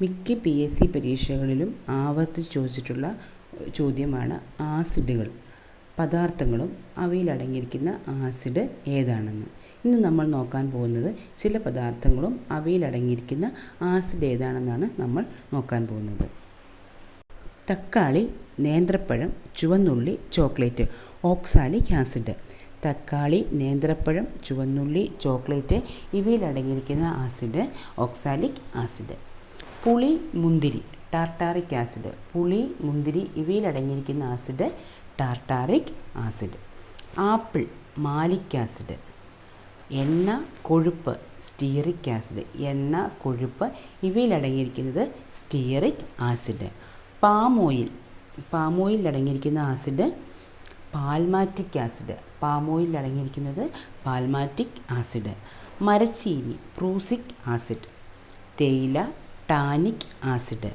മിക്ക P S C പരീക്ഷകളിലും ആവർത്തിച്ച് ചോദിച്ചിട്ടുള്ള ചോദ്യമാണ് ആസിഡുകൾ. പദാർത്ഥങ്ങളും അവയിൽ അടങ്ങിയിരിക്കുന്ന ആസിഡ് ഏതാണെന്ന്. ഇന്ന് നമ്മൾ നോക്കാൻ പോകുന്നത് ചില പദാർത്ഥങ്ങളും അവയിൽ അടങ്ങിയിരിക്കുന്ന ആസിഡ് ഏതാണെന്നാണ് നമ്മൾ നോക്കാൻ പോകുന്നത്. തക്കാളി നേന്ത്രപ്പഴം ചുവന്നുള്ളി ചോക്ലേറ്റ് ഓക്സാലിക് ആസിഡ്. തക്കാളി നേന്ത്രപ്പഴം ചുവന്നുള്ളി ചോക്ലേറ്റ് ഇവയിൽ അടങ്ങിയിരിക്കുന്ന ആസിഡ് ഓക്സാലിക് ആസിഡ്. പുളി മുന്തിരി ടാർട്ടാറിക് ആസിഡ്. പുളി മുന്തിരി ഇവയിലടങ്ങിയിരിക്കുന്ന acid tartaric acid. Apple malic acid. എണ്ണ കൊഴുപ്പ് സ്റ്റിയറിക് ആസിഡ്. എണ്ണ കൊഴുപ്പ് ഇവയിലടങ്ങിയിരിക്കുന്നത് stearic acid. Palm oil. Palm അടങ്ങിയിരിക്കുന്ന ആസിഡ് പാൽമാറ്റിക് ആസിഡ്. പാം അടങ്ങിയിരിക്കുന്നത് പാൽമാറ്റിക് ആസിഡ്. മരച്ചീനി പ്രൂസിക് ആസിഡ്. തേയില ടാനിക് ആസിഡ്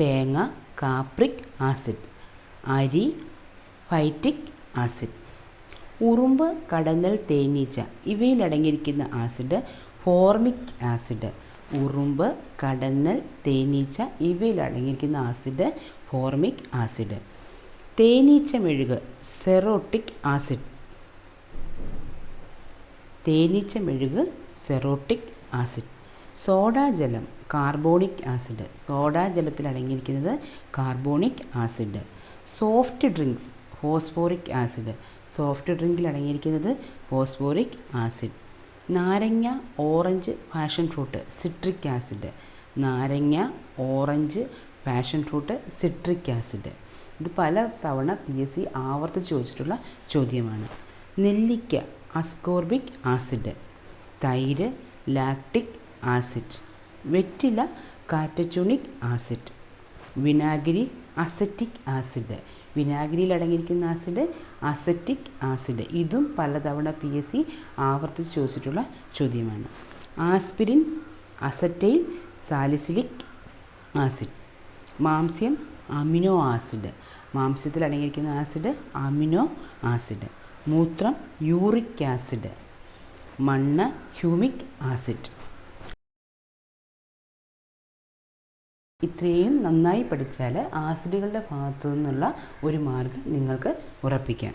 തേങ്ങ കാപ്രിക് ആസിഡ് അരി ഫൈറ്റിക് ആസിഡ്. ഉറുമ്പ് കടന്നൽ തേനീച്ച ഇവയിൽ അടങ്ങിയിരിക്കുന്ന ആസിഡ് ഫോർമിക് ആസിഡ്. ഉറുമ്പ് കടന്നൽ തേനീച്ച ഇവയിൽ അടങ്ങിയിരിക്കുന്ന ആസിഡ് ഫോർമിക് ആസിഡ്. തേനീച്ച മെഴുക് സെറോട്ടിക് ആസിഡ്. തേനീച്ച മെഴുക് സെറോട്ടിക് ആസിഡ്. സോഡാജലം കാർബോണിക് ആസിഡ്. സോഡ ജലത്തിൽ അടങ്ങിയിരിക്കുന്നത് carbonic acid. Soft drinks phosphoric acid. Soft ഡ്രിങ്കിൽ അടങ്ങിയിരിക്കുന്നത് ഫോസ്ഫോറിക് ആസിഡ്. നാരങ്ങ orange passion fruit citric acid. നാരങ്ങ orange passion fruit citric acid. ഇത് പല തവണ പി എസ് സി ആവർത്തിച്ച് ചോദിച്ചിട്ടുള്ള ചോദ്യമാണ്. നെല്ലിക്ക അസ്കോർബിക് ആസിഡ്. തൈര് ലാക്ടിക് ആസിഡ്. വെറ്റില കാറ്റച്ചോണിക് ആസിഡ് വിനാഗിരി അസറ്റിക് ആസിഡ്. വിനാഗിരിയിൽ അടങ്ങിയിരിക്കുന്ന ആസിഡ് അസറ്റിക് ആസിഡ്. ഇതും പലതവണ പി എസ് സി ആവർത്തിച്ച് ചോദിച്ചിട്ടുള്ള ചോദ്യമാണ്. Aspirin acetyl salicylic acid. മാംസ്യം amino acid. മാംസ്യത്തിൽ അടങ്ങിയിരിക്കുന്ന ആസിഡ് അമിനോ ആസിഡ്. മൂത്രം യൂറിക് ആസിഡ്. മണ്ണ് ഹ്യൂമിക് ആസിഡ്. ഇത്രയും നന്നായി പഠിച്ചാൽ ആസിഡുകളുടെ ഭാഗത്തു നിന്നുള്ള ഒരു മാർഗം നിങ്ങൾക്ക് ഉറപ്പിക്കാം.